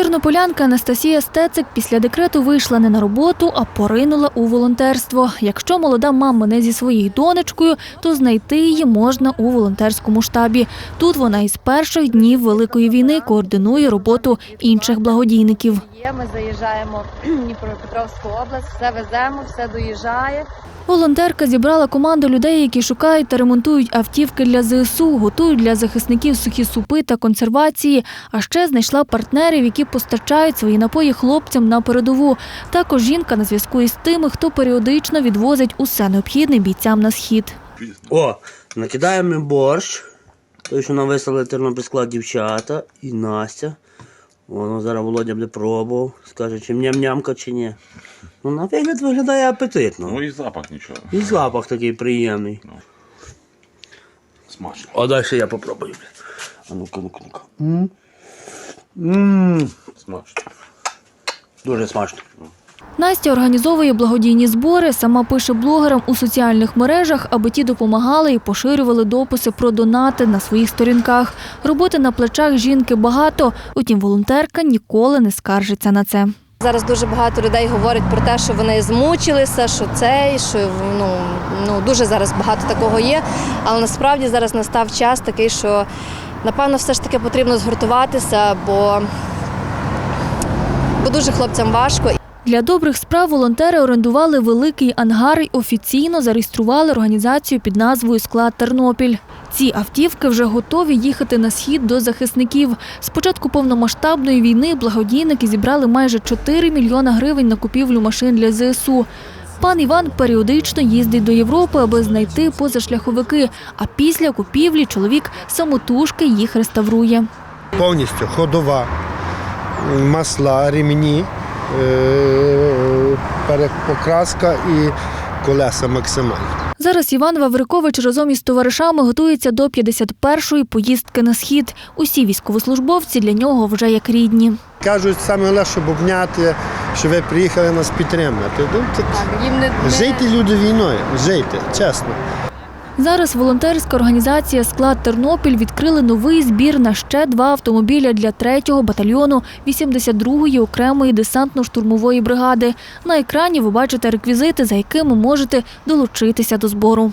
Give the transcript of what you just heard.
Тернополянка Анастасія Стецик після декрету вийшла не на роботу, а поринула у волонтерство. Якщо молода мама не зі своєю донечкою, то знайти її можна у волонтерському штабі. Тут вона із перших днів Великої війни координує роботу інших благодійників. Ми заїжджаємо в Дніпропетровську область, все веземо, все доїжджає. Волонтерка зібрала команду людей, які шукають та ремонтують автівки для ЗСУ, готують для захисників сухі супи та консервації. А ще знайшла партнерів, які постачають свої напої хлопцям на передову. Також жінка на зв'язку із тими, хто періодично відвозить усе необхідне бійцям на схід. О, накидаємо борщ. Той, що нам вислали тернопільська дівчата і Настя. Воно зараз Володя буде пробував. Скаже, чи ням-нямка, чи ні. Ну, на вигляд виглядає апетитно. Ну і запах нічого. І запах такий приємний. Смачно. А далі я попробую. А ну-ка, ну-ка, ну-ка. М. М. Смачно. Дуже смачно. Настя організовує благодійні збори, сама пише блогерам у соціальних мережах, аби ті допомагали і поширювали дописи про донати на своїх сторінках. Роботи на плечах жінки багато, утім волонтерка ніколи не скаржиться на це. Зараз дуже багато людей говорять про те, що вони змучилися, що це, що ну, ну дуже зараз багато такого є. Але насправді зараз настав час такий, що напевно все ж таки потрібно згуртуватися, бо, бо дуже хлопцям важко. Для добрих справ волонтери орендували великий ангар і офіційно зареєстрували організацію під назвою Склад Тернопіль. Ці автівки вже готові їхати на схід до захисників. З початку повномасштабної війни благодійники зібрали майже 4 мільйона гривень на купівлю машин для ЗСУ. Пан Іван періодично їздить до Європи, аби знайти позашляховики. А після купівлі чоловік самотужки їх реставрує. повністю ходова, масла, ремені, е, перепокраска і колеса максимально. Зараз Іван Ваврикович разом із товаришами готується до 51-ї поїздки на схід. Усі військовослужбовці для нього вже як рідні. Кажуть, саме головне, щоб обняти, що ви приїхали нас підтримати. Ну, так, Їм не, жийте люди війною, жийте, чесно. Зараз волонтерська організація Склад Тернопіль відкрили новий збір на ще два автомобіля для 3-го батальйону 82-ї окремої десантно-штурмової бригади. На екрані ви бачите реквізити, за якими можете долучитися до збору.